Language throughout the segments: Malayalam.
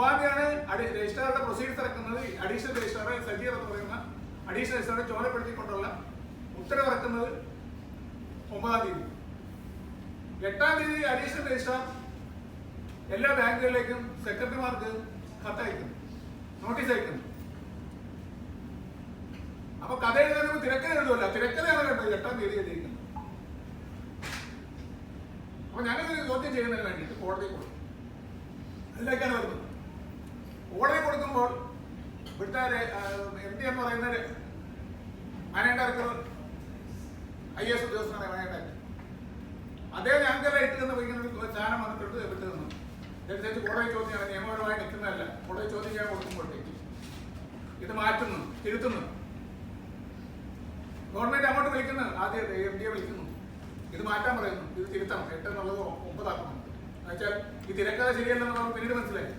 അടി രജിസ്ട്രാറുടെ പ്രൊസീഡിയർ ഇറക്കുന്നത് അഡീഷണൽ രജിസ്ട്രാർ സജീർ എന്ന് പറയുന്ന അഡീഷണൽ രജിസ്ട്രാറെ ചുമതലപ്പെടുത്തിക്കൊണ്ടുള്ള ഉത്തരവ് ഇറക്കുന്നത് ഒമ്പതാം തീയതി. എട്ടാം തീയതി അഡീഷണൽ രജിസ്ട്രാർ എല്ലാ ബാങ്കുകളിലേക്കും സെക്രട്ടറിമാർക്ക് കത്തയക്കുന്നു. നോട്ടീസ് അയക്കുന്നു. അപ്പൊ കഥ എഴുതാനും തിരക്കഥ എഴുതുമല്ല തിരക്കഥയാണ് കണ്ടത് എട്ടാം തീയതി എഴുതിയിരിക്കുന്നത്. അപ്പൊ ഞങ്ങൾ ചോദ്യം ചെയ്യുന്നതിന് വേണ്ടിയിട്ട് കോടതി കൊടുക്കും അതിലേക്കാണ് വരുന്നത്. കോടതി കൊടുക്കുമ്പോൾ ഇവിടുത്തെ എം ഡി എന്ന് പറയുന്ന മാനേജ് ഡയറക്ടർ ഐ എസ് ഉദ്യോഗസ്ഥനാണ് മാനേജ് ഡയറക്ടർ അദ്ദേഹം ഞങ്ങൾക്കെല്ലാം തന്ന ഇങ്ങനെ ചാനം വന്നിട്ടുണ്ട് വിട്ടു നിന്നു അനുസരിച്ച് കോടതി ചോദ്യമാണ് നിയമപരമായി നിൽക്കുന്നതല്ല. കോടതി ചോദ്യം ചെയ്യാൻ കൊടുക്കുമ്പോഴത്തേക്ക് ഇത് മാറ്റുന്നു തിരുത്തുന്നു. ഗവൺമെന്റ് അങ്ങോട്ട് വിളിക്കുന്നു ആദ്യം എം ഡിയെ വിളിക്കുന്നു. ഇത് മാറ്റാൻ പറയുന്നു ഇത് തിരുത്തണം എട്ട് എന്നുള്ളത് ഒമ്പതാക്കണം എന്നുവെച്ചാൽ ഈ തിരക്കഥ ശരിയല്ലെന്ന് നമുക്ക് പിന്നീട് മനസ്സിലായി.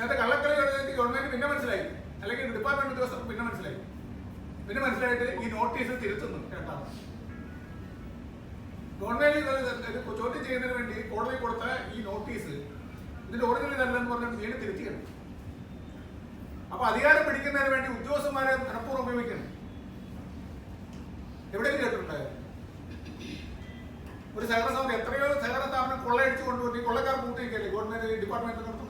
നേരത്തെ കള്ളക്കളി കളിച്ചിട്ട് ഗവൺമെന്റ് പിന്നെ മനസ്സിലായി. അല്ലെങ്കിൽ ഡിപ്പാർട്ട്മെന്റ് ഉദ്യോഗസ്ഥർക്ക് പിന്നെ മനസ്സിലായി. പിന്നെ മനസ്സിലായിട്ട് ഈ നോട്ടീസ് തിരുത്തുന്നു കേട്ടോ ഗവൺമെന്റ് ചോദ്യം ചെയ്യുന്നതിന് വേണ്ടി കോടതി കൊടുത്ത ഈ നോട്ടീസ് ഇതിന്റെ ഒറിജിനൽ ഇതല്ലെന്ന് പറഞ്ഞിട്ട് വീണ്ടും തിരുത്തിയാണ് അപ്പൊ അധികാരം പിടിക്കുന്നതിന് വേണ്ടി ഉദ്യോഗസ്ഥന്മാരെ മനഃപൂർവം ഉപയോഗിക്കണം എവിടെയെങ്കിലും കേട്ടിട്ടുണ്ടായോ ഒരു സഹകരണ സമിതി എത്രയോ സഹകരണ സ്ഥാപനം കൊള്ളയടിച്ചു കൊണ്ടുപോയി കൊള്ളക്കാർ കൂട്ടിയിരിക്കല്ലേ ഗവൺമെന്റ് ഡിപ്പാർട്ട്മെന്റ് നടത്തുന്നത്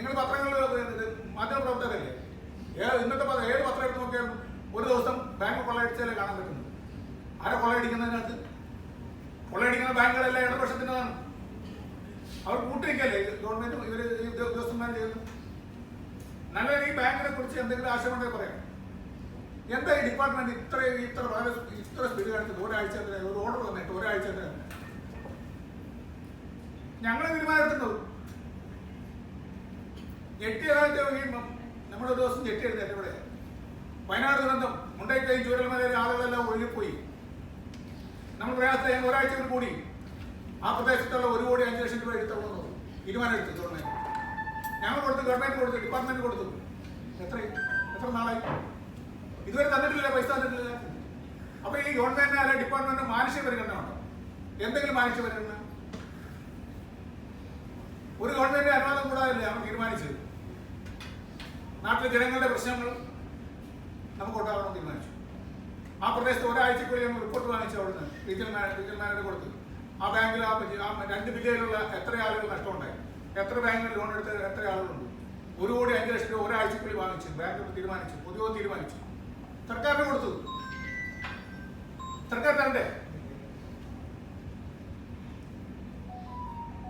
നിങ്ങൾ പത്രങ്ങൾ മാധ്യമ പ്രവർത്തകരല്ലേ? ഏത് ഇന്നത്തെ ഏത് പത്രം എടുത്ത് നോക്കിയാലും ഒരു ദിവസം ബാങ്ക് കൊള്ളയടിച്ചാലേ കാണാൻ പറ്റുന്നത് ആരെ കൊള്ളയടിക്കുന്നതിനകത്ത് കൊള്ളയടിക്കുന്ന ബാങ്കുകളെല്ലാം ഇടപക്ഷത്തിന്റെതാണ് അവർ കൂട്ടിരിക്കല്ലേ? ഗവൺമെന്റ് ഇവർ ഉദ്യോഗസ്ഥന്മാരും ചെയ്യുന്നു. നല്ല ഈ ബാങ്കിനെ കുറിച്ച് എന്തെങ്കിലും ആശയമുണ്ടെങ്കിൽ പറയാം. എന്താ ഈ ഡിപ്പാർട്ട്മെന്റ് ഇത്ര ഇത്ര വളരെ ഇത്ര സ്പീഡ് കാണിച്ചത്? ഒരാഴ്ച? ഒരു ഓർഡർ തന്നിട്ട് ഒരാഴ്ച? ഞങ്ങൾ തീരുമാനമെടുക്കുന്നത് ഞെട്ടിയതായിട്ട് ഈ മ- നമ്മുടെ ദിവസം ഞെട്ടി എഴുന്നേറ്റ് ഇവിടെ. വയനാട് ദുരന്തം മുണ്ടൈക്കൈ ചൂരൽമലയിലെ ആളുകളെല്ലാം ഒഴുകിപ്പോയി. നമ്മൾ പ്രയാസത്തെ ഒരാഴ്ച കൂടി ആ പ്രദേശത്തുള്ള ഒരു കോടി അഞ്ച് ലക്ഷം രൂപ എടുത്തോളൂ തീരുമാനം എടുത്തു ഗവൺമെന്റ്. ഞങ്ങൾ കൊടുത്തു ഗവൺമെന്റ് കൊടുത്തു ഡിപ്പാർട്ട്മെന്റ് കൊടുത്തു. എത്ര എത്ര നാളായി? ഇതുവരെ തന്നിട്ടില്ല പൈസ തന്നിട്ടില്ല. അപ്പൊ ഈ ഗവൺമെന്റിന് അല്ലെ ഡിപ്പാർട്ട്മെന്റ് മാനുഷിക പരിഗണന എന്തെങ്കിലും മാനുഷിക പരിഗണന? ഒരു ഗവൺമെന്റ് അനുവാദം കൂടാതല്ലേ അവർ തീരുമാനിച്ചത്? നാട്ടിലെ ജനങ്ങളുടെ പ്രശ്നങ്ങൾ നമുക്ക് ഉണ്ടാകണമെന്ന് തീരുമാനിച്ചു. ആ പ്രദേശത്ത് ഒരാഴ്ചക്കുള്ളിൽ നമ്മൾ റിപ്പോർട്ട് വാങ്ങിച്ചു അവിടുന്ന്. റീജിയൽ റീജിയൽ മാനേജർ കൊടുത്തു. ആ ബാങ്കിൽ ആ രണ്ട് ബില്ലിലുള്ള എത്ര ആളുകൾ നഷ്ടമുണ്ടായി? എത്ര ബാങ്കിൽ ലോൺ എടുത്ത എത്ര ആളുകളുണ്ട്? ഒരു കോടി അഞ്ച് ലക്ഷം രൂപ ഒരാഴ്ചക്കുള്ളിൽ വാങ്ങിച്ചു. ബാങ്ക് തീരുമാനിച്ചു. പൊതുവെ തീരുമാനിച്ചു. സർക്കാരിന് കൊടുത്തു. സർക്കാർ തരണ്ടേ?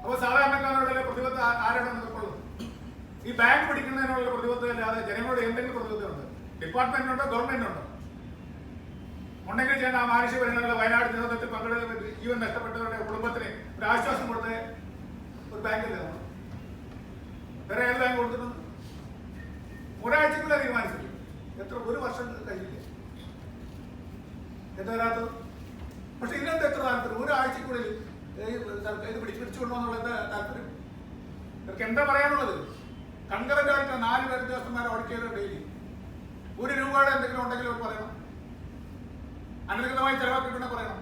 അപ്പൊ സാധാരണക്കാരുടെ പ്രതിബദ്ധ ആ- ആരാണ് നിൽക്കുള്ളത് ഈ ബാങ്ക് പിടിക്കുന്നതിനുള്ള പ്രതിബദ്ധത അല്ലാതെ ജനങ്ങളോട് എന്തെങ്കിലും പ്രതിബദ്ധതയുണ്ട് ഡിപ്പാർട്ട്മെന്റ് ഉണ്ടോ ഗവൺമെന്റ് ഉണ്ടോ ഉണ്ടെങ്കിൽ ചെയ്യേണ്ട ആ മാനുഷിക പരിഗണന വയനാട് ദുരന്തത്തിൽ പങ്കെടുത്ത ജീവൻ നഷ്ടപ്പെട്ടവരുടെ കുടുംബത്തിന് ഒരു ആശ്വാസം കൊടുത്ത ഒരു ബാങ്കിൽ വേറെ ഏത് ബാങ്ക് കൊടുത്തിട്ടുണ്ട് ഒരാഴ്ചക്കുള്ള തീരുമാനിച്ചില്ല? എത്ര ഒരു വർഷം കഴിഞ്ഞില്ല? എന്താ വരാത്തത് പക്ഷെ ഇതിനെന്താ എത്ര താല്പര്യം? ഒരാഴ്ചക്കുള്ളിൽ ഇത് പിടിച്ചു പിടിച്ചു പിടിച്ച് എന്താ താല്പര്യം? ഇവർക്ക് എന്താ പറയാനുള്ളത്? കൺകറന്റ് ആയിട്ട് നാല് പേര് ഉദ്യോഗസ്ഥന്മാരെ ചെയ്തോ ഡെയിലി ഒരു രൂപയുടെ എന്തെങ്കിലും ഉണ്ടെങ്കിൽ അവർ പറയണം. അനധികൃതമായി ചെലവാക്കിയിട്ടുണ്ടെ പറയണം.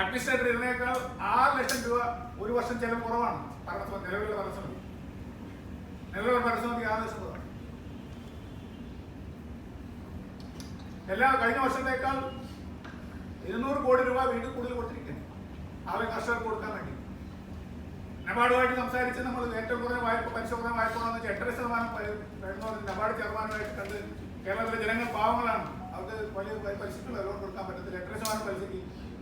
അഡ്മിനിസ്ട്രേറ്റർ ഇതിനേക്കാൾ ആറ് ലക്ഷം രൂപ ഒരു വർഷം ചെലവ് കുറവാണ്. ഭരണസമിതി നിലവിലുള്ള ഭരണസമിതി. നിലവിലുള്ള ഭരണസമിതി ആറ് ലക്ഷം രൂപ എല്ലാ കഴിഞ്ഞ വർഷത്തേക്കാൾ ഇരുന്നൂറ് കോടി രൂപ വീണ്ടും കൂടുതൽ കൊടുത്തിരിക്കുന്നു ആളെ കർഷകർക്ക് കൊടുക്കാൻ വേണ്ടി. നബാർഡുമായിട്ട് സംസാരിച്ച് നമ്മൾ ഏറ്റവും കുറഞ്ഞ വായ്പ പലിശ കുറഞ്ഞ വായ്പ വെച്ചാൽ എട്ടര ശതമാനം നബാർഡ് ചെയർമാനുമായിട്ട് കണ്ട് കേരളത്തിലെ ജനങ്ങൾ പാവങ്ങളാണ്. അവർക്ക് വലിയ പലിശക്കുള്ള ലോൺ കൊടുക്കാൻ പറ്റത്തില്ല. എട്ടര ശതമാനം പലിശയ്ക്ക്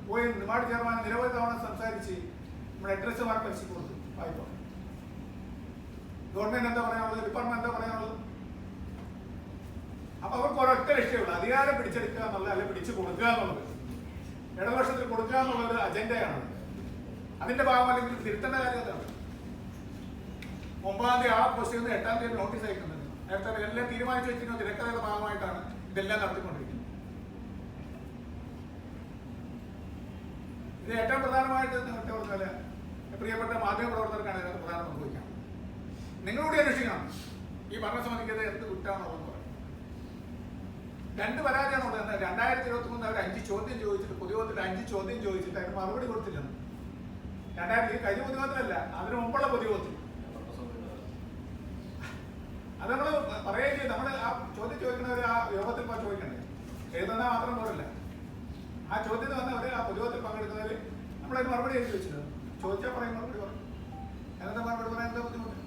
പോയി നബാർഡ് ചെയർമാൻ നിരവധി തവണ സംസാരിച്ച് നമ്മൾ എട്ടര ശതമാനം പലിശ കൊടുത്തു വായ്പ. ഗവൺമെന്റ് എന്താ പറയാനുള്ളത്? ഡിപ്പാർട്ട്മെന്റ് എന്താ പറയാനുള്ളത്? അപ്പൊ അവർക്ക് ഒരൊറ്റ ലക്ഷ്യമുള്ളൂ. അധികാരം പിടിച്ചെടുക്കുക എന്നുള്ളത് അല്ലെങ്കിൽ പിടിച്ചു കൊടുക്കുക എന്നുള്ളത്. ഇടതുപക്ഷത്തിൽ കൊടുക്കുക എന്നുള്ളത് അജണ്ടയാണ് അതിന്റെ ഭാഗം അല്ലെങ്കിൽ തിരുത്തേണ്ട കാര്യം അതാണ്. ഒമ്പതാം തീയതി ആ പോസ്റ്റ് ചെയ്യുന്നത് എട്ടാം തീയതി നോട്ടീസ് അയക്കുന്നത്. നേരത്തെ എല്ലാം തീരുമാനിച്ചു വെച്ചിരുന്ന തിരക്കഥയുടെ ഭാഗമായിട്ടാണ് ഇതെല്ലാം നടത്തിക്കൊണ്ടിരിക്കുന്നത്. ഇത് ഏറ്റവും പ്രധാനമായിട്ട് നേരത്തെ പറഞ്ഞാൽ പ്രിയപ്പെട്ട മാധ്യമ പ്രവർത്തകർക്കാണ് ഇതിനകത്ത് പ്രധാനം സംഭവിക്കാം നിങ്ങളോട് അന്വേഷിക്കണം. ഈ ഭരണസമിതിക്കെതിരെ എന്ത് എന്ന് പറയും രണ്ട് രണ്ടാം രണ്ടായിരത്തി ഇരുപത്തി മൂന്ന് അവർ അഞ്ച് ചോദ്യം ചോദിച്ചിട്ട് പൊതുയോഗത്തിൽ അഞ്ച് ചോദ്യം ചോദിച്ചിട്ട് അവർ മറുപടി കൊടുത്തില്ല രണ്ടായിരത്തി കഴിഞ്ഞ പൊതുയോഗത്തിലല്ല അതിനു മുമ്പുള്ള പൊതുയോഗത്തിൽ. അത് നമ്മൾ പറയുകയും ചെയ്യും. നമ്മൾ ആ ചോദ്യം ചോദിക്കുന്നവർ ആ യോഗത്തിൽ പോയി ചോദിക്കണ്ടേ? എഴുതുന്ന മാത്രം പോരല്ല? ആ ചോദ്യത്തിന് വന്നവർ ആ പൊതുയോഗത്തിൽ പങ്കെടുക്കുന്നവർ നമ്മളതിന് മറുപടി എഴുതി വെച്ചത് ചോദിച്ചാൽ പറയും മറുപടി പറയും. എന്താ മറുപടി പറയാൻ എന്താ ബുദ്ധിമുട്ട്?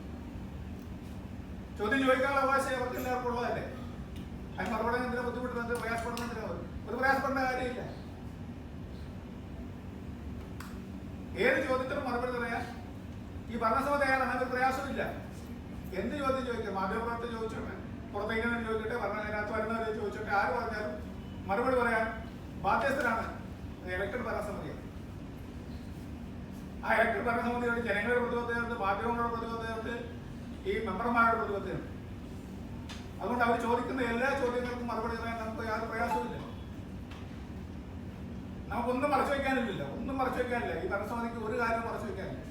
ചോദ്യം ചോദിക്കാനുള്ള അവകാശം അവർക്ക് എല്ലാവർക്കും ഉള്ളതല്ലേ? അതിന് മറുപടി എന്തിനാ ബുദ്ധിമുട്ടുന്നത് പ്രയാസപ്പെടുന്ന എന്തിനാ ഒരു പ്രയാസപ്പെടേണ്ട കാര്യമില്ല. ഏത് ചോദ്യത്തിനും മറുപടി പറയാൻ? ഈ ഭരണസഭ തയ്യാറാണ് അതിന് പ്രയാസമില്ല എന്ത് ചോദ്യം ചോദിക്കും? മാധ്യമപ്രവർത്തകർ ചോദിച്ചോട്ടെ. പുറത്തേക്കാൻ ചോദിക്കട്ടെ ഭരണ അതിനകത്ത് വരുന്നവരെ ചോദിച്ചോട്ടെ ആര് പറഞ്ഞാലും മറുപടി പറയാൻ ബാധ്യസ്ഥരാണ് ഇലക്ടഡ് ഭരണസമിതി. ആ ഇലക്ടഡ് ഭരണസമിതിയോട് ജനങ്ങളുടെ പ്രതിബദ്ധതയുണ്ട് മാധ്യമങ്ങളുടെ പ്രതിബദ്ധതയുണ്ട് ഈ മെമ്പർമാരുടെ പ്രതിബദ്ധതയുണ്ട്. അതുകൊണ്ട് അവർ ചോദിക്കുന്ന എല്ലാ ചോദ്യങ്ങൾക്കും മറുപടി പറയാൻ നമുക്ക് യാതൊരു പ്രയാസമില്ല നമുക്കൊന്നും മറച്ചു വയ്ക്കാനില്ലല്ലോ ഒന്നും മറച്ചു വയ്ക്കാനില്ല ഈ പരസ്വാദിക്ക് ഒരു കാര്യം മറച്ചു വയ്ക്കാനില്ല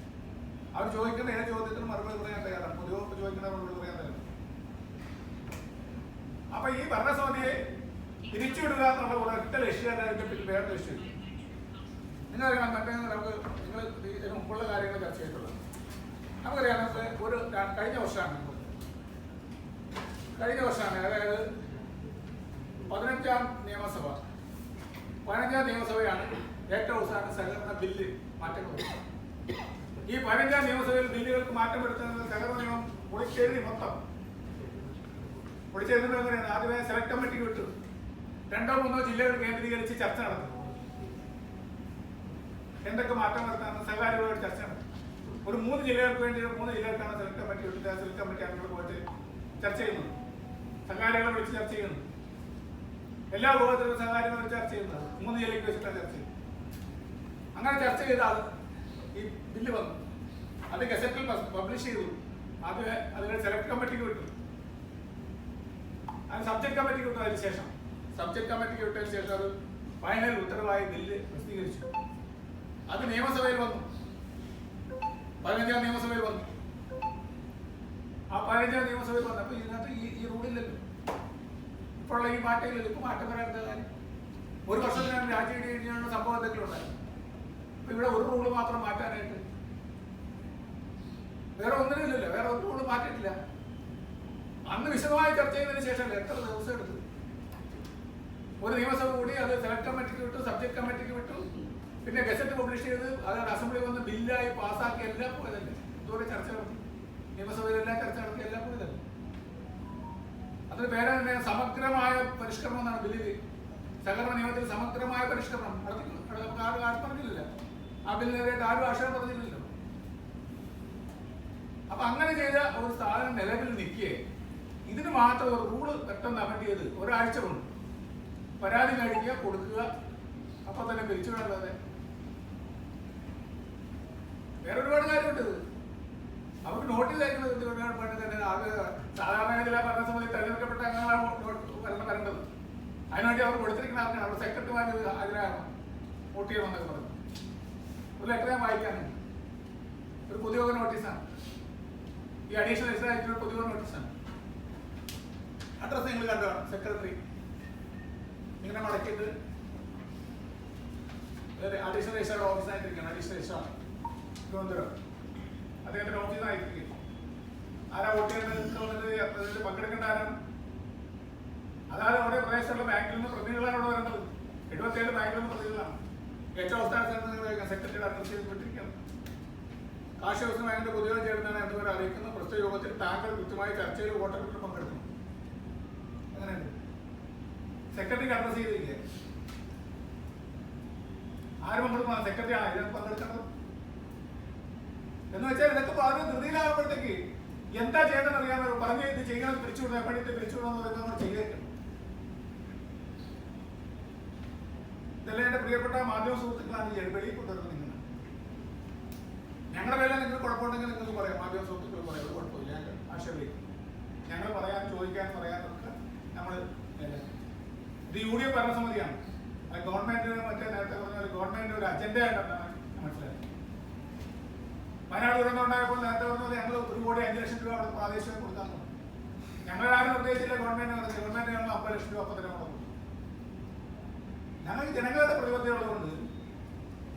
അവർ ചോദിക്കുന്ന ഏത് ചോദ്യത്തിനും മറുപടി പറയാൻ തയ്യാറാണ്. പൊതുവെ ചോദിക്കുന്ന മറുപടി പറയാൻ തയ്യാറാണ്. അപ്പൊ ഈ ഭരണസമിതിയെ തിരിച്ചുവിടുക എന്നുള്ള ഒരു ഒറ്റ ലക്ഷ്യമായിട്ട് പിന്നെ വേറെ ലക്ഷ്യം നിങ്ങൾക്കറിയാം മറ്റേ നമുക്ക് നിങ്ങൾ ഇതിന് മുമ്പുള്ള കാര്യങ്ങൾ ചർച്ച ചെയ്തിട്ടുള്ളത്. നമുക്കറിയാം നമുക്ക് ഒരു കഴിഞ്ഞ വർഷമാണ് കഴിഞ്ഞ വർഷമാണ് അതായത് പതിനഞ്ചാം നിയമസഭ. പതിനഞ്ചാം നിയമസഭയാണ് ഏറ്റവും അവസാനം സഹകരണ ബില്ല് മാറ്റം ഈ പതിനഞ്ചാം നിയമസഭയിൽ ബില്ലുകൾക്ക് മാറ്റം വരുത്തുന്നത് സഹകരണ നിയമം പൊളിച്ചേരി മൊത്തം. പൊളിച്ചെഴുതുന്നത് എങ്ങനെയാണ്? ആദ്യമേ സെലക്ട് കമ്മിറ്റിക്ക് വിട്ടു. രണ്ടോ മൂന്നോ ജില്ലകൾ കേന്ദ്രീകരിച്ച് ചർച്ച നടത്തും. എന്തൊക്കെ മാറ്റം വരുത്താമെന്ന് സഹകാരികളോട് ചർച്ച നടത്തും. ഒരു മൂന്ന് ജില്ലകൾക്ക് വേണ്ടി മൂന്ന് ജില്ലകൾക്കാണ് സെലക്ട് കമ്മിറ്റി വിട്ടത്. സെലക്ട് കമ്മിറ്റി അംഗങ്ങൾ പോയിട്ട് ചർച്ച ചെയ്യുന്നത്. സഹകാരികളെ വിളിച്ച് ചർച്ച ചെയ്യുന്നു. എല്ലാ വിഭാഗത്തിലും വിളിച്ച് ചർച്ച ചെയ്യുന്നത്. മൂന്ന് ജില്ലയ്ക്ക് വെച്ചിട്ടാണ് ചർച്ച ചെയ്യുന്നത്. അങ്ങനെ ചർച്ച ചെയ്ത അത് ഈ ബില്ല് വന്നു. അത് ഗസറ്റിൽ പബ്ലിഷ് ചെയ്തു. അത് അതിനെ സെലക്ട് കമ്മിറ്റിക്ക് വിട്ടു. അത് സബ്ജക്ട് കമ്മിറ്റിക്ക് വിട്ടു അതിന് ശേഷം സബ്ജക്ട് കമ്മിറ്റിക്ക് വിട്ടതിന് ശേഷം അത് ഫൈനൽ ഉത്തരവായി ബില്ല് പ്രസിദ്ധീകരിച്ചു. അത് നിയമസഭയിൽ വന്നു. പതിനഞ്ചാം നിയമസഭയിൽ വന്നു. ആ പതിനഞ്ചാം നിയമസഭയിൽ വന്നപ്പോൾ ഇതിനകത്ത് ഈ ഈ റൂളില്ലല്ലോ ഇപ്പോഴുള്ള ഈ മാറ്റമില്ലല്ലോ ഇപ്പൊ മാറ്റം വരാൻ കാര്യം? ഒരു വർഷത്തിനകം രാജ്യം കഴിഞ്ഞാണ് സംഭവം എന്തെങ്കിലും ഉണ്ടായിരുന്നു അപ്പൊ ഇവിടെ ഒരു റൂൾ മാത്രം മാറ്റാനായിട്ട് വേറെ ഒന്നിനുമില്ലല്ലോ വേറെ ഒരു റൂൾ മാറ്റിയിട്ടില്ല. അന്ന് വിശദമായി ചർച്ച ചെയ്തതിന് ശേഷം എത്ര ദിവസം എടുത്തു ഒരു നിയമസഭ കൂടി അത് സെലക്ട് കമ്മിറ്റിക്ക് വിട്ടു സബ്ജക്ട് കമ്മിറ്റിക്ക് വിട്ടു പിന്നെ ഗസറ്റ് പബ്ലിഷ് ചെയ്ത് അത് അസംബ്ലി വന്ന് ബില്ലായി പാസ്സാക്കി എല്ലാം പോയതല്ലേ? ഇതുവരെ ചർച്ച നടത്തി. നിയമസഭയിൽ എല്ലാം ചർച്ച നടത്തി എല്ലാം പോയതല്ലേ? അതിന് പേര തന്നെ സമഗ്രമായ പരിഷ്കരണം എന്നാണ് ബില്ലിൽ സഹകരണ നിയമത്തിൽ സമഗ്രമായ പരിഷ്കരണം നടത്തി അവിടെ നമുക്ക് ആരും ആരും പറഞ്ഞില്ല ആ ബില്ലിനെതിരായിട്ട് ആരും ആക്ഷേപം പറഞ്ഞില്ലല്ലോ അപ്പൊ അങ്ങനെ ചെയ്ത ഒരു സ്ഥാപനം നിലവിൽ നിൽക്കേ ഇതിന് മാത്രം ഒരു റൂൾ പെട്ടെന്ന് ചെയ്ത് ഒരാഴ്ച കൊണ്ട് പരാതി കഴിക്കുക കൊടുക്കുക അപ്പൊ തന്നെ പിരിച്ചു വേണ്ടത് വേറെ ഒരുപാട് കാര്യമുണ്ട്. അവർക്ക് നോട്ടീസ് അയക്കുന്നത് തന്നെ അത് സാധാരണ ജില്ലാ ഭരണസമിതി തെരഞ്ഞെടുക്കപ്പെട്ട അംഗങ്ങളാണ് വരണം വരേണ്ടത് അതിനുവേണ്ടി അവർ കൊടുത്തിരിക്കുന്ന ആർക്കാണ് അവരുടെ സെക്രട്ടറിമാർ അതിനാണ് വോട്ട് ചെയ്യണമെന്നൊക്കെ പറഞ്ഞു ഒരു ലെറ്റർ ഞാൻ വായിക്കാനുണ്ട് ഒരു പൊതുയോഗ നോട്ടീസാണ് ഈ അഡീഷണൽ ആയിട്ടുള്ള പൊതുയോഗ നോട്ടീസാണ് അഡ്രസ് നിങ്ങൾ കണ്ടതാണ് സെക്രട്ടറി ഇങ്ങനെ മടക്കിയിട്ട് അഡീഷണൽ രജിസ്റ്റർ ഓഫീസായിട്ടിരിക്കുകയാണ് അഡീഷണൽ രജിസ്റ്റർ തിരുവനന്തപുരം. അദ്ദേഹത്തിന്റെ ഓഫീസായിട്ടിരിക്കും ആരാ വോട്ട് ചെയ്യേണ്ടത്? പങ്കെടുക്കേണ്ട ആരാണ്? അതായത് നമ്മുടെ പ്രദേശത്തുള്ള ബാങ്കിൽ നിന്ന് പ്രതിനിധികളാണ് അവിടെ വരുന്നത്. എഴുപത്തിയേഴ് ബാങ്കിൽ നിന്ന് പ്രതിനിധികളാണ് ഏറ്റവും അവസ്ഥാന സെക്രട്ടറിയുടെ അഡ്രസ് ചെയ്തിട്ടിരിക്കുകയാണ് കാർഷിക വ്യവസായ ബാങ്കിന്റെ പൊതുയോഗം ചേർന്നാണ് എന്നിവർ അറിയിക്കുന്ന? പ്രസ്തുത യോഗത്തിൽ താങ്കൾ കൃത്യമായി ചർച്ചയിൽ വോട്ടെടുപ്പിൽ പങ്കെടുക്കും അങ്ങനെയുണ്ട്. സെക്രട്ടറിക്ക് അഡ്രസ് ചെയ്തിരിക്കുക ആര് പങ്കെടുക്കണം സെക്രട്ടറി ഇതിനകത്ത് പങ്കെടുക്കേണ്ടത് എന്ന് വെച്ചാൽ ഇതൊക്കെ വളരെ ധൃതിയിലാകുമ്പോഴത്തേക്ക് എന്താ ചെയ്യണമെന്ന് അറിയാമോ പറഞ്ഞു ഇത് ചെയ്യണം പിരിച്ചുവിടണം എപ്പോഴത്തെ പിരിച്ചുവിടണം എന്ന് നമ്മൾ ചെയ്തേക്കും. ഇതെല്ലാം എന്റെ പ്രിയപ്പെട്ട മാധ്യമ സുഹൃത്തുക്കളാണ് വെളിയിൽ കൊണ്ടുവരുന്നത് നിങ്ങൾ. ഞങ്ങളുടെ പേരിൽ നിങ്ങൾക്ക് കുഴപ്പമുണ്ടെങ്കിൽ നിങ്ങൾക്ക് പറയാം. മാധ്യമ സുഹൃത്തുക്കൾ പറയാം കുഴപ്പമില്ല ആക്ഷേപിക്കും ഞങ്ങൾ പറയാൻ ചോദിക്കാൻ പറയാൻ നമ്മൾ ഇത് യു ഡി എഫ് ഭരണസമിതിയാണ്. ഗവൺമെന്റിന് മറ്റേ നേരത്തെ പറഞ്ഞ ഗവൺമെന്റിന്റെ ഒരു അജണ്ടയായിട്ടാണ് വയനാട് ദുരന്തം ഉണ്ടായപ്പോൾ നേരത്തെ പറഞ്ഞത് ഞങ്ങൾ ഒരു കോടി അഞ്ച് ലക്ഷം രൂപ അവിടെ പ്രാദേശികം കൊടുക്കാൻ ആരും നിർദ്ദേശിച്ചില്ല ഗവൺമെന്റ് ഗവൺമെന്റ് ഞങ്ങൾ അമ്പത് ലക്ഷം രൂപ അപ്പം കൊടുക്കും ഞങ്ങൾക്ക് ജനങ്ങളുടെ പ്രതിബദ്ധതയുള്ളതുകൊണ്ട്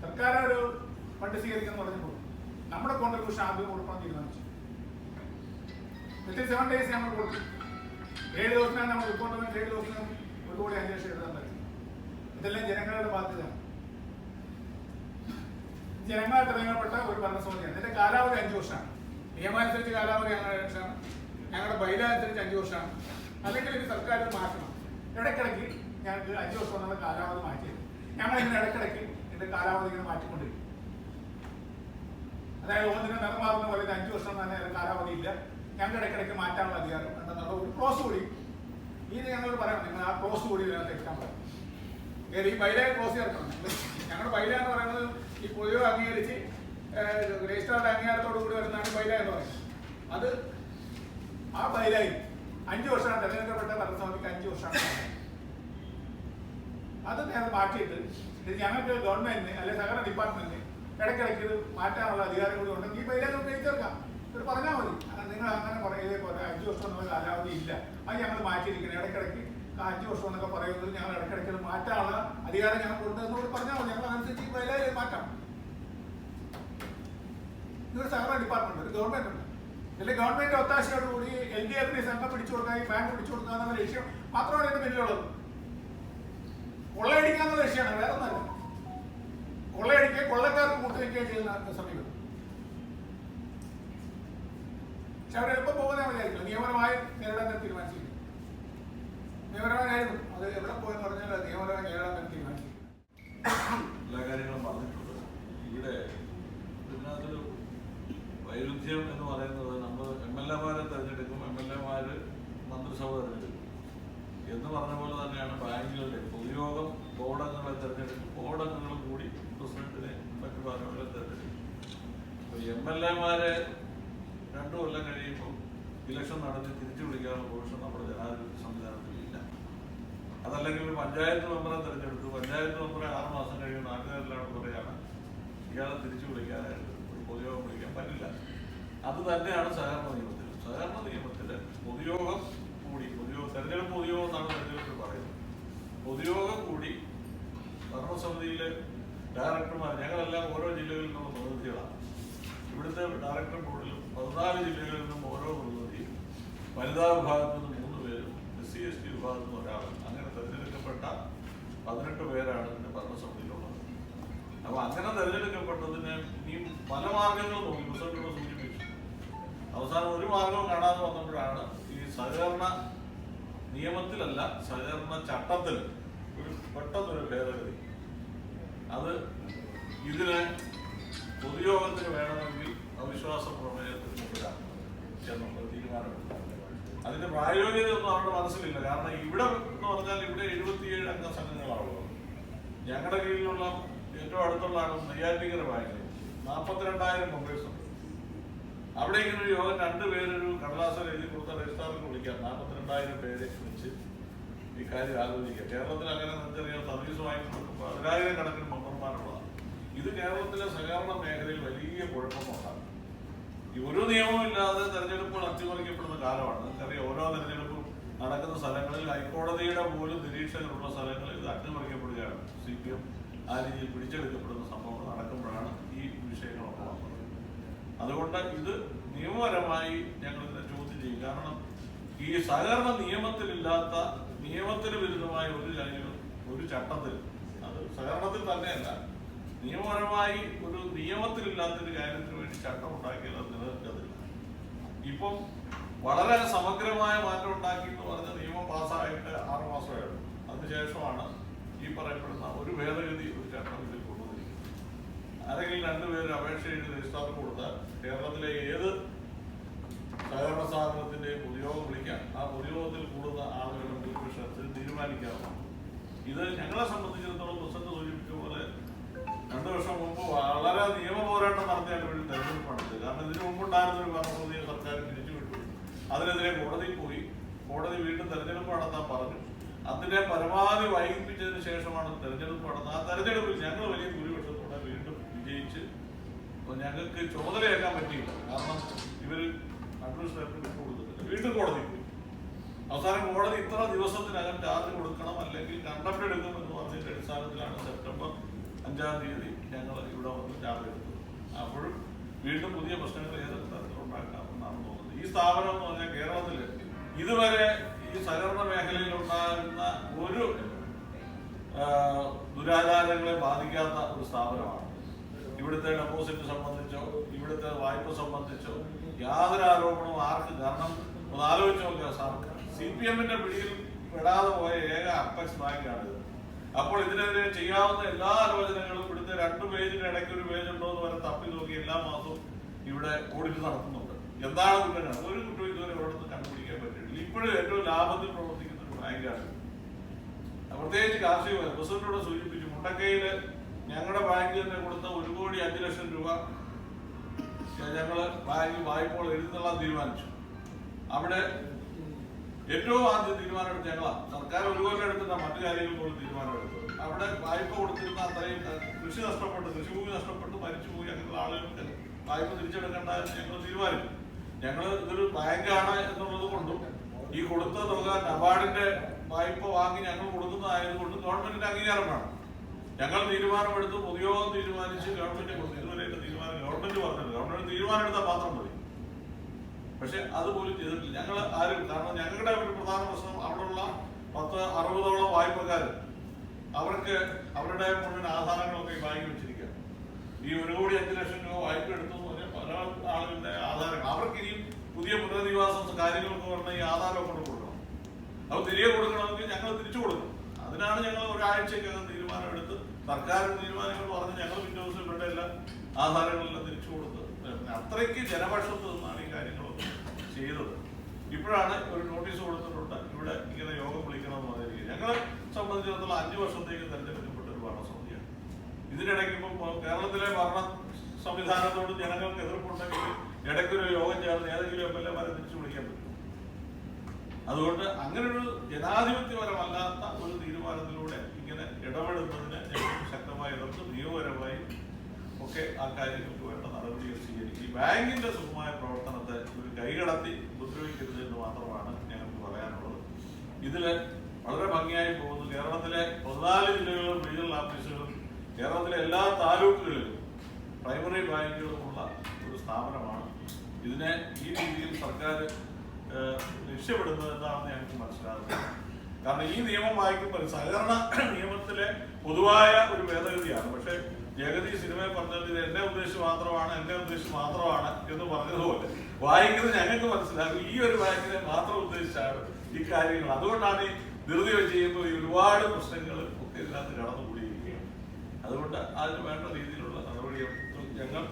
സർക്കാർ ഒരു ഫണ്ട് സ്വീകരിക്കുന്നു പറഞ്ഞപ്പോൾ നമ്മുടെ കോൺട്രിബ്യൂഷൻ ആദ്യം കൊടുക്കണം തീരുമാനിച്ചു. സെവൻ ഡേയ്സ് നമ്മൾ കൊടുക്കും ഏഴ് നമ്മൾ റിപ്പോർട്ട് ഏഴ് ഒരു കോടി അഞ്ച് ലക്ഷം എഴുതാൻ പറ്റും. ഇതെല്ലാം ജനങ്ങളുടെ ബാധ്യത ജനങ്ങളെ തിരഞ്ഞെടുക്കപ്പെട്ട ഒരു ഭരണസമിതിയാണ്. ഇതിന്റെ കാലാവധി അഞ്ചു വർഷമാണ്. നിയമാനുസരിച്ച് കാലാവധി ഞങ്ങളുടെ വർഷമാണ് ഞങ്ങളുടെ ബൈല അനുസരിച്ച് അഞ്ച് വർഷമാണ്. അല്ലെങ്കിൽ ഇത് സർക്കാർ മാറ്റണം. ഇടയ്ക്കിടയ്ക്ക് ഞങ്ങൾക്ക് അഞ്ചു വർഷം എന്നുള്ള കാലാവധി മാറ്റിയത്. ഞങ്ങൾ ഇങ്ങനെ ഇടയ്ക്കിടയ്ക്ക് ഇതിന്റെ കാലാവധി ഇങ്ങനെ മാറ്റിക്കൊണ്ടിരിക്കും അതായത് ഒന്നിന് നിറമാറുന്ന പോലെ അഞ്ചു വർഷം തന്നെ ഇതിന് കാലാവധി ഇല്ല. ഞങ്ങൾ ഇടയ്ക്കിടയ്ക്ക് മാറ്റാനുള്ള അധികാരം ഉണ്ടെന്നുള്ള ഒരു ക്ലോസ് കൂടി ഇത് ഞങ്ങളോട് പറയാം നിങ്ങൾ ആ ക്ലോസ് കൂടി ഇതിനകത്ത് എടുക്കാൻ ഏത്? ഈ ബൈലയെ ക്ലോസ് ചേർക്കണം. ഞങ്ങളുടെ ബൈല എന്ന് പറയുന്നത് ഈ പൊതുവെ അംഗീകരിച്ച് രജിസ്ട്രാറുടെ അംഗീകാരത്തോടു കൂടി വരുന്നതാണ് ബൈല എന്ന് പറയുന്നത്. അത് ആ ബൈലായി അഞ്ച് വർഷമാണ് തെരഞ്ഞെടുക്കപ്പെട്ട ഭരണസമിതിക്ക് അഞ്ച് വർഷമാണ് അത് നേരെ മാറ്റിയിട്ട് ഞങ്ങൾക്ക് ഗവൺമെന്റിന് അല്ലെങ്കിൽ സഹകരണ ഡിപ്പാർട്ട്മെന്റിന് ഇടയ്ക്കിടയ്ക്ക് ഇത് മാറ്റാനുള്ള അധികാരം കൂടി ഉണ്ടെങ്കിൽ ഈ ബൈല നമുക്ക് എഴുതിയെടുക്കാം ഇത് പറഞ്ഞാൽ മതി. നിങ്ങൾ അങ്ങനെ പറയുന്നത് പോലെ അഞ്ച് വർഷം എന്നുള്ള കാലാവധി ഇല്ല. അത് ഞങ്ങൾ മാറ്റിയിരിക്കണം. ഇടയ്ക്കിടയ്ക്ക് അഞ്ച് വർഷം എന്നൊക്കെ പറയുന്നത് ഞങ്ങൾ ഇടയ്ക്കിടയ്ക്ക് മാറ്റാണ് അധികാരം ഞങ്ങൾ കൊടുത്തതെന്നോട് പറഞ്ഞാൽ ഞങ്ങൾ അതനുസരിച്ച് ഈ ബൈലയിൽ മാറ്റാം. ഇതൊരു സഹകരണ ഡിപ്പാർട്ട്മെന്റ് ഒരു ഗവൺമെന്റ് ഉണ്ട്. ഇതിൽ ഗവൺമെന്റ് ഒത്താശയോടുകൂടി എൽ ഡി എഫിനെ സംഘം പിടിച്ചു കൊടുക്കുക ഈ ബാങ്ക് പിടിച്ചു കൊടുക്കുക എന്നുള്ള ലക്ഷ്യം മാത്രമാണ് ഇതിന്റെ പിന്നിലുള്ളത്. കൊള്ളയടിക്കാന്നുള്ള ലക്ഷ്യമാണ് വേറെ ഒന്നല്ല കൊള്ളയടിക്കുക കൊള്ളക്കാർക്ക് കൂട്ടുവയ്ക്കുകയും ചെയ്യുന്ന സമീപം. പക്ഷെ അവർ എളുപ്പം പോകുന്ന വിചാരിക്കില്ല നിയമപരമായി നേരിടാൻ തീരുമാനിച്ചിരിക്കും നിയമപരമായിരുന്നു അത് എവിടെ പോയെന്ന് പറഞ്ഞാൽ നിയമപരമായി നേടാൻ തന്നെ എല്ലാ കാര്യങ്ങളും പറഞ്ഞിട്ടുണ്ട്. ഇവിടെ ഇതിനകത്തൊരു വൈരുദ്ധ്യം എന്ന് പറയുന്നത് നമ്മൾ എം എൽ എമാരെ തിരഞ്ഞെടുക്കും എം എൽ എമാര് മന്ത്രിസഭ തിരഞ്ഞെടുക്കും. എന്ന് പറഞ്ഞ പോലെ തന്നെയാണ് ബാങ്കുകളുടെ പൊതുയോഗം ബോർഡംഗങ്ങളെ തിരഞ്ഞെടുക്കും. ബോർഡംഗങ്ങളും കൂടി പ്രസിഡന്റിനെ മറ്റു ഭാഗങ്ങളെ തിരഞ്ഞെടുക്കും. അപ്പോൾ എം എൽ എമാരെ രണ്ടു കൊല്ലം കഴിയുമ്പോൾ ഇലക്ഷൻ നടത്തി തിരിച്ചു വിളിക്കാനുള്ള പ്രൊവിഷൻ നമ്മുടെ ജനാധിപത്യ സംവിധാനത്തിൽ അതല്ലെങ്കിൽ ഒരു പഞ്ചായത്ത് മെമ്പറെ തിരഞ്ഞെടുത്തു. പഞ്ചായത്ത് മെമ്പറെ ആറ് മാസം കഴിയുമ്പോൾ നാട്ടുകാരിലാണ് പറയുകയാണ് ഇയാളെ തിരിച്ചു വിളിക്കാനായിട്ട് ഒരു പൊതുയോഗം വിളിക്കാൻ പറ്റില്ല. അത് തന്നെയാണ് സഹകരണ നിയമത്തിൽ സഹകരണ നിയമത്തിൽ പൊതുയോഗം കൂടി പൊതുയോഗം തെരഞ്ഞെടുപ്പ് പൊതുയോഗം എന്നാണ് തെരഞ്ഞെടുപ്പിൽ പറയുന്നത്. പൊതുയോഗം കൂടി ഭരണസമിതിയിലെ ഡയറക്ടർമാർ ഞങ്ങളെല്ലാം ഓരോ ജില്ലകളിൽ നിന്നും പ്രതിനിധികളാണ്. ഇവിടുത്തെ ഡയറക്ടർ ബോർഡിലും പതിനാല് ജില്ലകളിൽ നിന്നും ഓരോ പ്രതിനിധിയും വനിതാ വിഭാഗത്തിൽ നിന്ന് മൂന്ന് പേരും എസ് സി എസ് ടി വിഭാഗത്തിൽ നിന്ന് തെരഞ്ഞെടുക്കപ്പെട്ട പതിനെട്ട് പേരാണ് ഇതിന്റെ ഭരണസമിതിയിലുള്ളത്. അപ്പൊ അങ്ങനെ തെരഞ്ഞെടുക്കപ്പെട്ടതിന് ഇനിയും പല മാർഗങ്ങൾ നോക്കി പ്രസിഡന്റിനോട് സൂചിപ്പിച്ചു. അവസാനം ഒരു മാർഗവും കാണാതെ വന്നപ്പോഴാണ് ഈ സഹകരണ നിയമത്തിലല്ല സഹകരണ ചട്ടത്തിൽ ഒരു പെട്ടെന്നൊരു ഭേദഗതി. അത് ഇതിന് പൊതുയോഗത്തിന് വേണമെങ്കിൽ അവിശ്വാസ പ്രമേയത്തിൽ കൊണ്ടുവരാം എന്നുള്ള തീരുമാനമെടുത്തു. അതിന്റെ പ്രായോഗികത ഒന്നും അവരുടെ മനസ്സിലില്ല. കാരണം ഇവിടെ എന്ന് പറഞ്ഞാൽ ഇവിടെ എഴുപത്തിയേഴ് അംഗ സംഘങ്ങളാണുള്ളത്. ഞങ്ങളുടെ കീഴിലുള്ള ഏറ്റവും അടുത്തുള്ളതാണ് നെയ്യാറ്റിങ്കര ബാങ്ക് നാൽപ്പത്തിരണ്ടായിരം മെമ്പേഴ്സ് ഉണ്ട്. അവിടെ ഇങ്ങനെ ഒരു യോഗം രണ്ടുപേരൊരു കടലാസിൽ എഴുതി കൊടുത്ത രജിസ്ട്രാറിൽ വിളിക്കാം. നാൽപ്പത്തിരണ്ടായിരം പേരെ വിളിച്ച് ഈ കാര്യം ആലോചിക്കുക കേരളത്തിൽ അങ്ങനെ നിങ്ങൾക്കറിയാം സർവീസുമായി പതിനായിരം കണക്കിന് മെമ്പർമാരുള്ളതാണ്. ഇത് കേരളത്തിലെ സഹകരണ മേഖലയിൽ വലിയ കുഴപ്പമുണ്ടാകും ഒരു നിയമവും ഇല്ലാതെ തെരഞ്ഞെടുപ്പുകൾ അട്ടിമറിക്കപ്പെടുന്ന കാലമാണ്. നിങ്ങൾക്കറിയാം ഓരോ തെരഞ്ഞെടുപ്പും നടക്കുന്ന സ്ഥലങ്ങളിൽ ഹൈക്കോടതിയുടെ പോലും നിരീക്ഷകരുള്ള സ്ഥലങ്ങളിൽ ഇത് അട്ടിമറിക്കപ്പെടുകയാണ്. സി പി എം ആ രീതിയിൽ പിടിച്ചെടുക്കപ്പെടുന്ന സംഭവങ്ങൾ നടക്കുമ്പോഴാണ് ഈ വിഷയങ്ങളൊക്കെ വന്നത്. അതുകൊണ്ട് ഇത് നിയമപരമായി ഞങ്ങൾ ഇതിനെ ചോദ്യം ചെയ്യും. കാരണം ഈ സഹകരണ നിയമത്തിലില്ലാത്ത നിയമത്തിന് വിരുദ്ധമായ ഒരു കാര്യവും ഒരു ചട്ടത്തിൽ അത് സഹകരണത്തിൽ തന്നെയല്ല. നിയമപരമായി ഒരു നിയമത്തിലില്ലാത്തൊരു കാര്യത്തിന് വേണ്ടി ചട്ടം ഉണ്ടാക്കിയത് നിലനിൽക്കത്തില്ല. ഇപ്പം വളരെ സമഗ്രമായ മാറ്റം ഉണ്ടാക്കി എന്ന് പറഞ്ഞ നിയമം പാസ്സായിട്ട് ആറ് മാസമേ ഉള്ളൂ. അതിനുശേഷമാണ് ഈ പറയപ്പെടുന്ന ഒരു ഭേദഗതി ഒരു ചട്ടം ഇതിൽ കൊണ്ടുവന്നിരിക്കുന്നത്. ആരെങ്കിലും രണ്ടുപേരും അപേക്ഷ എഴുതി രജിസ്റ്റർ കൊടുത്താൽ കേരളത്തിലെ ഏത് സഹകരണ സ്ഥാപനത്തിന്റെ പൊതുയോഗം വിളിക്കാം ആ പൊതുയോഗത്തിൽ കൂടുന്ന ആളുകളുടെ ഭൂരിപക്ഷത്തിൽ തീരുമാനിക്കാറുണ്ട് ഇത് ഞങ്ങളെ സംബന്ധിച്ചിടത്തോളം പ്രസംഗം സൂചിപ്പിച്ച പോലെ രണ്ടു വർഷം മുമ്പ് വളരെ നിയമ പോരാട്ടം നടത്തിയാണ് വേണ്ടി തെരഞ്ഞെടുപ്പ് നടത്തിയത് കാരണം ഇതിനു മുമ്പുണ്ടായിരുന്ന ഒരു ഭരണസമിതിയെ സർക്കാർ പിരിച്ചുവിട്ടു അതിനെതിരെ കോടതിയിൽ പോയി. കോടതി വീണ്ടും തെരഞ്ഞെടുപ്പ് നടത്താൻ പറഞ്ഞു. അതിനെ പരമാവധി വൈകിപ്പിച്ചതിന് ശേഷമാണ് തെരഞ്ഞെടുപ്പ് നടന്നത്. ആ തെരഞ്ഞെടുപ്പിൽ ഞങ്ങൾ വലിയ ഭൂരിപക്ഷത്തോടെ വീണ്ടും വിജയിച്ച് ഞങ്ങൾക്ക് ചുമതലയേക്കാൻ പറ്റിയില്ല. കാരണം ഇവർ അഡ്മിനിസ്ട്രേറ്റർ കൊടുത്തിട്ടില്ല. വീണ്ടും കോടതി പോയി. അവസാനം കോടതി ഇത്ര ദിവസത്തിനകം ചാർജ് കൊടുക്കണം അല്ലെങ്കിൽ കണ്ടംപ്റ്റ് എന്ന് പറഞ്ഞതിന്റെ അടിസ്ഥാനത്തിലാണ് സെപ്റ്റംബർ അഞ്ചാം തീയതി ഞങ്ങൾ ഇവിടെ വന്ന് ചാർജ് എടുത്തു. അപ്പോഴും വീണ്ടും പുതിയ പ്രശ്നങ്ങൾ ഏതൊക്കെ തരത്തിലുണ്ടാക്കാമെന്നാണ് തോന്നുന്നത്. ഈ സ്ഥാപനം എന്ന് പറഞ്ഞാൽ കേരളത്തിൽ ഇതുവരെ ഈ സഹകരണ മേഖലയിൽ ഉണ്ടാകുന്ന ഒരു ദുരാചാരങ്ങളെ ബാധിക്കാത്ത ഒരു സ്ഥാപനമാണ്. ഇവിടുത്തെ ഡെപ്പോസിറ്റ് സംബന്ധിച്ചോ ഇവിടുത്തെ വായ്പ സംബന്ധിച്ചോ യാതൊരു ആരോപണവും ആർക്ക് കാരണം ഒന്ന് ആലോചിച്ച് നോക്കുക സാർ സി പി എമ്മിന്റെ പിടിയിൽ പെടാതെ പോയ ഏക അപ്പക്സ് ബാങ്കാണിത്. അപ്പോൾ ഇതിനെതിരെ ചെയ്യാവുന്ന എല്ലാ ആലോചനകളും ഇവിടുത്തെ രണ്ട് പേജിന് ഇടയ്ക്ക് ഒരു പേജ് ഉണ്ടോ എന്ന് വരെ തപ്പി നോക്കി എല്ലാ മാസവും ഇവിടെ ഓഡിറ്റ് നടത്തുന്നുണ്ട്. എന്താണ് കുറ്റങ്ങൾ ഒരു കുറ്റവും ഇതുവരെ ഒരിടത്ത് കണ്ടുപിടിക്കാൻ പറ്റിയിട്ടില്ല. ഇപ്പോഴും ഏറ്റവും ലാഭത്തിൽ പ്രവർത്തിക്കുന്ന ഒരു ബാങ്കാണ് പ്രത്യേകിച്ച് കാർഷിക പ്രസിഡന്റോട് സൂചിപ്പിച്ചു മുണ്ടക്കയിൽ ഞങ്ങളുടെ ബാങ്കിൽ തന്നെ കൊടുത്ത ഒരു കോടി അഞ്ച് ലക്ഷം രൂപ ഞങ്ങൾ ബാങ്ക് വായ്പകൾ എഴുതുന്നുള്ള തീരുമാനിച്ചു. അവിടെ ഏറ്റവും ആദ്യം തീരുമാനം എടുത്ത് ഞങ്ങളാണ് സർക്കാർ ഒരു എടുത്തിട്ടാ മറ്റു കാര്യങ്ങൾ പോലും തീരുമാനം എടുത്തത് അവിടെ വായ്പ കൊടുത്തിരുന്ന അത്രയും കൃഷി നഷ്ടപ്പെട്ട് കൃഷിഭൂമി നഷ്ടപ്പെട്ട് മരിച്ചുപോയി അങ്ങനെയുള്ള ആളുകൾക്ക് വായ്പ തിരിച്ചെടുക്കേണ്ട ഞങ്ങൾ തീരുമാനിച്ചു. ഞങ്ങൾ ഇതൊരു ബാങ്കാണ് എന്നുള്ളത് കൊണ്ടും ഈ കൊടുത്ത തുക നബാർഡിന്റെ വായ്പ വാങ്ങി ഞങ്ങൾ കൊടുക്കുന്നതായതുകൊണ്ട് ഗവൺമെന്റിന്റെ അംഗീകാരം വേണം. ഞങ്ങൾ തീരുമാനമെടുത്ത് പൊതുയോഗം തീരുമാനിച്ച് ഗവൺമെന്റ് കൊടുത്തു. ഇതുവരെ തീരുമാനം ഗവൺമെന്റ് പറഞ്ഞത് ഗവൺമെന്റ് തീരുമാനം എടുത്താൽ മാത്രം മതി. പക്ഷെ അതുപോലും ചെയ്തിട്ടില്ല. ഞങ്ങൾ ആരും കാരണം ഞങ്ങളുടെ ഒരു പ്രധാന പ്രശ്നം അവിടെയുള്ള പത്ത് അറുപതോളം വായ്പക്കാർ അവർക്ക് അവരുടെ മുഴുവൻ ആധാരങ്ങളൊക്കെ ഈ ബാങ്കിൽ വെച്ചിരിക്കുക ഈ ഒരു കോടി അഞ്ച് ലക്ഷം രൂപ വായ്പ എടുത്തു പല ആളുകളുടെ ആധാരങ്ങൾ. അവർക്ക് ഇനിയും പുതിയ പുനരധിവാസം കാര്യങ്ങളൊക്കെ പറഞ്ഞാൽ ഈ ആധാരം കൊണ്ട് കൊടുക്കണം. അത് തിരികെ കൊടുക്കണമെങ്കിൽ ഞങ്ങൾ തിരിച്ചു കൊടുക്കണം അതിനാണ് ഞങ്ങൾ ഒരാഴ്ചക്കകം തീരുമാനമെടുത്ത് സർക്കാർ തീരുമാനങ്ങൾ പറഞ്ഞ് ഞങ്ങൾ പിറ്റേ ദിവസം ഇവരുടെ എല്ലാം ആധാരങ്ങളെല്ലാം തിരിച്ചു കൊടുത്ത് അത്രയ്ക്ക് ജനപക്ഷത്ത് നിന്നാണ് ഈ കാര്യങ്ങളൊക്കെ ചെയ്തത്. ഇപ്പോഴാണ് ഒരു നോട്ടീസ് കൊടുത്തിട്ടുണ്ട്. ഇവിടെ ഇങ്ങനെ യോഗം വിളിക്കണമെന്ന് പറഞ്ഞിരിക്കുന്നത് ഞങ്ങളെ സംബന്ധിച്ചിടത്തോളം അഞ്ചു വർഷത്തേക്ക് തെരഞ്ഞെടുക്കപ്പെട്ട ഒരു ഭരണസമിതിയാണ്. ഇതിനിടയ്ക്ക് ഇപ്പം കേരളത്തിലെ ഭരണ സംവിധാനത്തോട് ജനങ്ങൾക്ക് എതിർപ്പുണ്ടെങ്കിൽ ഇടയ്ക്കൊരു യോഗം ചേർന്ന് ഏതെങ്കിലും എം എൽ എമാരെ തിരിച്ചു വിളിക്കാൻ പറ്റും. അതുകൊണ്ട് അങ്ങനെ ഒരു ജനാധിപത്യപരമല്ലാത്ത ഒരു തീരുമാനത്തിലൂടെ ഇങ്ങനെ ഇടപെടുന്നതിന് ശക്തമായി എതിർത്ത് നിയമപരമായി ഒക്കെ ആ കാര്യങ്ങൾക്ക് വേണ്ട നടപടികൾ സ്വീകരിക്കും. ഈ ബാങ്കിന്റെ സുഖമായ പ്രവർത്തനത്തെ ഒരു കൈകടത്തി ഉപദ്രവിക്കരുത് എന്ന് മാത്രമാണ് ഞങ്ങൾക്ക് പറയാനുള്ളത്. ഇതിൽ വളരെ ഭംഗിയായി പോകുന്നു. കേരളത്തിലെ പതിനാല് ജില്ലകളിലും റീജിയണൽ ഓഫീസുകളും കേരളത്തിലെ എല്ലാ താലൂക്കുകളിലും പ്രൈമറി ബാങ്കുകളുമുള്ള ഒരു സ്ഥാപനമാണ്. ഇതിനെ ഈ രീതിയിൽ സർക്കാർ ലക്ഷ്യപ്പെടുന്നത് എന്താണെന്ന് ഞങ്ങൾക്ക് മനസ്സിലാകുന്നത് കാരണം ഈ നിയമം വായിക്കുമ്പോൾ സഹകരണ നിയമത്തിലെ പൊതുവായ ഒരു ഭേദഗതിയാണ്. പക്ഷെ ജഗതി സിനിമയെ പറഞ്ഞത് എന്റെ ഉദ്ദേശം മാത്രമാണ് എന്റെ ഉദ്ദേശം മാത്രമാണ് എന്ന് പറഞ്ഞതുപോലെ വായിക്കുന്നത് ഞങ്ങൾക്ക് മനസ്സിലാകും. ഈ ഒരു വായിക്കുന്നത് മാത്രം ഉദ്ദേശിച്ചാണ് ഈ കാര്യങ്ങൾ. അതുകൊണ്ടാണ് ഈ ധൃതി വെച്ച് ചെയ്യുമ്പോൾ ഈ ഒരുപാട് പ്രശ്നങ്ങൾ ഒക്കെ ഇതിനകത്ത് കടന്നുകൂടിയിരിക്കുകയാണ്. അതുകൊണ്ട് അതിന് വേണ്ട രീതിയിലുള്ള നടപടികൾ ഞങ്ങൾ